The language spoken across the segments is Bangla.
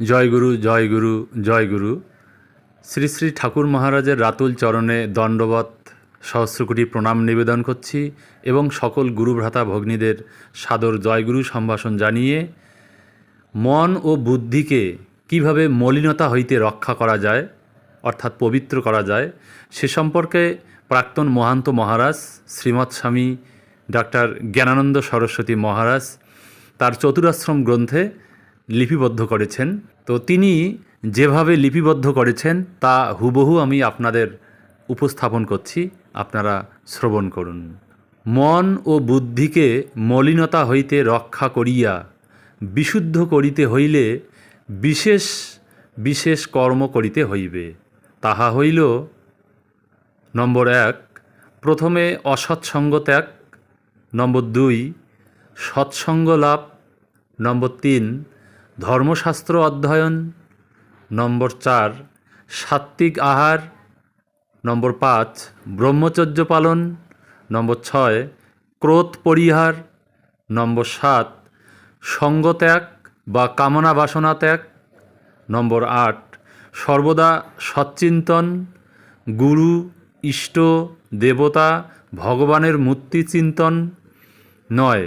জয় গুরু জয় গুরু জয় গুরু। শ্রী শ্রী ঠাকুর মহারাজের রাতুল চরণে দণ্ডবত সহস্রকোটি প্রণাম নিবেদন করছি এবং সকল গুরু ভ্রাতা ভগ্নীদের সাদর জয়গুরু সম্ভাষণ জানিয়ে মন ও বুদ্ধিকে কীভাবে মলিনতা হইতে রক্ষা করা যায়, অর্থাৎ পবিত্র করা যায়, সে সম্পর্কে প্রাক্তন মহান্ত মহারাজ শ্রীমৎ স্বামী ডাক্তার জ্ঞানানন্দ সরস্বতী মহারাজ তার চতুরাশ্রম গ্রন্থে লিপিবদ্ধ করেছেন। তো তিনি যেভাবে লিপিবদ্ধ করেছেন, তা হুবহু আমি আপনাদের উপস্থাপন করছি। আপনারা শ্রবণ করুন। মন ও বুদ্ধিকে মলিনতা হইতে রক্ষা করিয়া, বিশুদ্ধ করিতে হইলে বিশেষ বিশেষ কর্ম করিতে হইবে। তাহা হইল নম্বর এক, প্রথমে অসৎসঙ্গ ত্যাগ। নম্বর দুই, সৎসঙ্গ লাভ। নম্বর তিন ধর্মশাস্ত্র অধ্যয়ন, নম্বর চার, সাত্ত্বিক আহার, নম্বর পাঁচ, ব্রহ্মচর্য পালন, নম্বর ছয়, ক্রোধ পরিহার, নম্বর সাত, সঙ্গত্যাগ বা কামনা বাসনা ত্যাগ, নম্বর আট, সর্বদা সচ্চিন্তন, গুরু, ইষ্ট, দেবতা, ভগবানের মূর্তি চিন্তন নয়,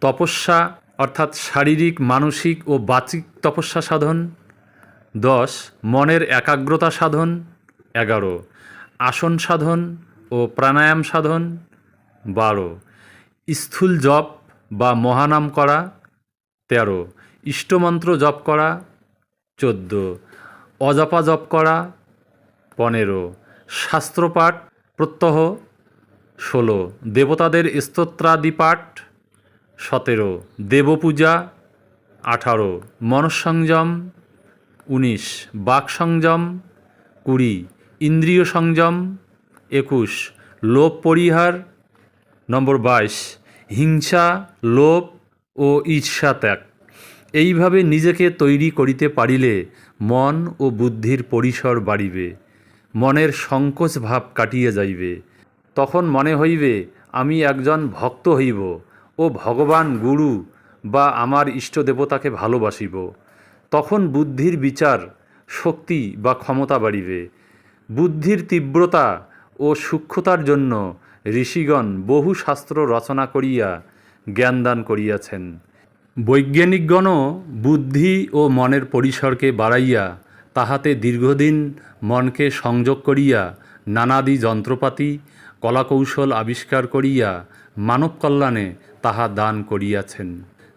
তপস্যা অর্থাৎ শারীরিক, মানসিক ও বাচিক তপস্যা সাধন। দশ, মনের একাগ্রতা সাধন। এগারো, আসন সাধন ও প্রাণায়াম সাধন। বারো, স্থূল জপ বা মহানাম করা। তেরো, ইষ্টমন্ত্র জপ করা। চোদ্দ, অজপা জপ করা। পনেরো, শাস্ত্রপাঠ প্রত্যহ। ষোলো, দেবতাদের স্তোত্রাদি পাঠ সতেরো। দেবপূজা, আঠারো। মনঃসংযম, উনিশ। বাক সংযম কুড়ি। ইন্দ্রিয় সংযম একুশ। লোভ পরিহার, নম্বর বাইশ। হিংসা লোভ ও ঈর্ষা ত্যাগ। এইভাবে নিজেকে তৈরি করিতে পারিলে মন ও বুদ্ধির পরিসর বাড়িবে। মনের সংকোচ ভাব কাটিয়া যাইবে। তখন মনে হইবে, আমি একজন ভক্ত হইব। ও ভগবান গুরু বা আমার ইষ্ট দেবতাকে ভালোবাসিব, তখন বুদ্ধির বিচার শক্তি বা ক্ষমতা বাড়িবে। বুদ্ধির তীব্রতা ও সূক্ষ্মতার জন্য ঋষিগণ বহু শাস্ত্র রচনা করিয়া জ্ঞানদান করিয়াছেন। বৈজ্ঞানিকগণও বুদ্ধি ও মনের পরিসরকে বাড়াইয়া তাহাতে দীর্ঘদিন মনকে সংযোগ করিয়া নানাদি যন্ত্রপাতি, কলাকৌশল আবিষ্কার করিয়া মানব কল্যাণে তাহা দান করিয়াছেন।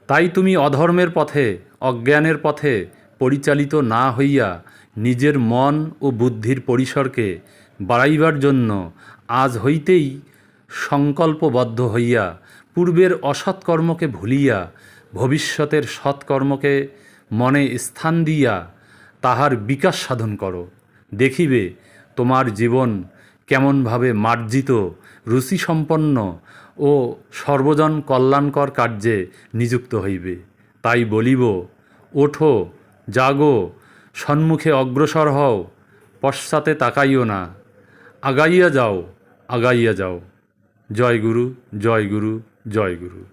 তাই তুমি অধর্মের পথে, অজ্ঞানের পথে পরিচালিত না হইয়া নিজের মন ও বুদ্ধির পরিসরকে বাড়াইবার জন্য আজ হইতেই সংকল্পবদ্ধ হইয়া পূর্বের অসৎকর্মকে ভুলিয়া ভবিষ্যতের সৎকর্মকে মনে স্থান দিয়া তাহার বিকাশ সাধন করো। দেখিবে তোমার জীবন কেমনভাবে মার্জিত, রুচিসম্পন্ন ও সর্বজন কল্যাণকর কার্যে নিযুক্ত হইবে। তাই বলিব, ওঠো, জাগো সম্মুখে অগ্রসর হও, পশ্চাতে তাকাইও না। আগাইয়া যাও আগাইয়া যাও। জয় গুরু জয় গুরু জয় গুরু।